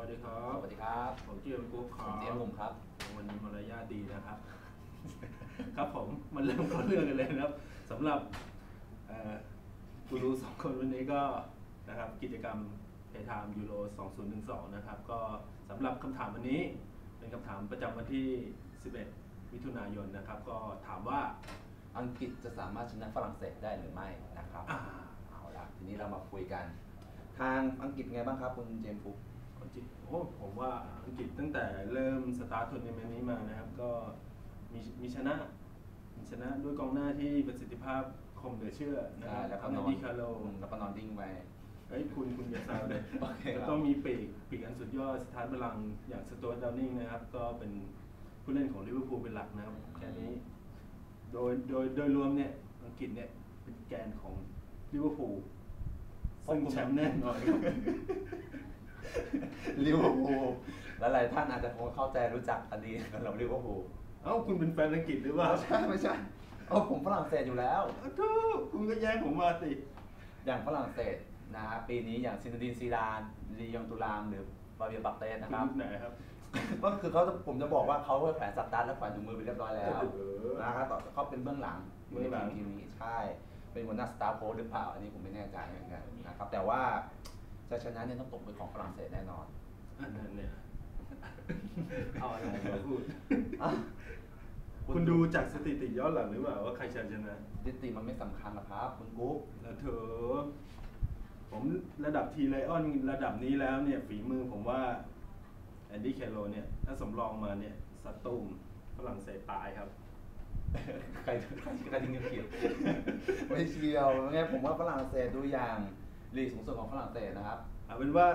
วัสดีครับสวัสดีครับ ผมเจียมกุ๊กคผรัมบเจมส์หนุ่มครับ วันนี้มารยาทดีนะครับ ครับผมมันเริ่มเข้าเรื่องกันเลยนะครับสำหรับเอ่อกูรูสองคนวันนี้ก็นะครับกิจกรรมเพทามยูโร 2012 นะครับ ก็สำหรับคำถามวันนี้เป็นคำถามประจำวันที่ 11 มิถุนายนนะครับ ก็ถามว่าอังกฤษจะสามารถชนะฝรั่งเศสได้หรือไม่นะครับอ่าเอาละทีนี้เรามาคุยกัน ทางอังกฤษไงบ้างครับคุณเจมส์ฟุก อังกฤษโอ้ผมว่าอังกฤษตั้งแต่เริ่มสตาร์ททัวร์นาเมนต์นี้มานะครับ ก็มีมีชนะมีชนะด้วยกองหน้าที่ประสิทธิภาพคมเหลือเชื่อนะคใช่รับแล้วก็ทั้งนอนดีคาโลอืมแล้วก็นอนดิ้งไปเฮ้ยคุณคุณอย่าแซวเลยโอเคครับแล้วก็มีปีกปีกอันสุดยอดสถานพลังอย่างสต u ว r t ดาวนิงนะครับ ก็เป็นผู้เล่นของลิเวอร์พูลเป็นหลักนะครับแค่นี้โดยโดยโดยรวมเนี่ยอังกฤษเนี่ยเป็นแกนของลิเวอร์พูลซึ่งแชมป์แน่นอนครับ ลิเวอร์พูลและหลายท่านอาจจะคงเข้าใจรู้จักกันดีกับเราลิเวอร์พูลเอ้าคุณเป็นแฟนอังกฤษหรือเปล่าไม่ใช่ไม่ใช่เอาผมฝรั่งเศสอยู่แล้วอ้าวทูคุณก็แย่งผมมาสิอย่างฝรั่งเศสนะฮะปีนี้อย่างซินดินซีดานลียองตุลามหรือบาเบียบักเตสคุนะณครับยุคไหนครับก็คือเขาจะผมจะบอกว่าเขาแขวนสัตว์ตัดและแขวนถุงมือไปเรียบร้อยแล้วโอ้โหนะครับต่อเขาเป็นเบื้องหลังเบื้องหลังทีมนี้ใช่ เป็นหัวหน้าสตาร์โค้ชหรือเปล่า อันนี้ผมไม่แน่ใจเหมือนกันนะครับแต่ว่า จะชนะเนี่ยต้องตกเป็นของฝรั่งเศสแน่นอนอันนั้นเนี่ยเอาอะไรมาพูดอะคุณดูจากสถิติย้อนหลังหรือเปล่าว่าใครชนะสถิติมันไม่สำคัญหรอกครับ คุณกุ๊กแล้วเธอ ผมระดับทีไลออนระดับนี้แล้วเนี่ยฝีมือผมว่าแอนดี้แคโรเนี่ย ถ้าสำรองมาเนี่ยสตูมฝรั่งเศสตายครับ ใครใครใครทิ้งเขียวไม่เชียวไงผมว่าฝรั่งเศสดูอย่าง ลีกสูงสุดของฝรั่งเศสนะครับ เอาเป็นว่า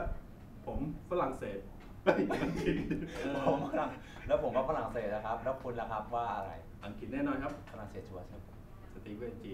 ผมฝรั่งเศสเฮ้ยอังกฤษเออผมฝรั่งแล้วผมว่าฝรั่งเศสนะครับ แล้วคุณล่ะครับว่าอะไร อังกฤษแน่นอนครับ ฝรั่งเศสชัวร์ใช่ไหมสตีเวนจี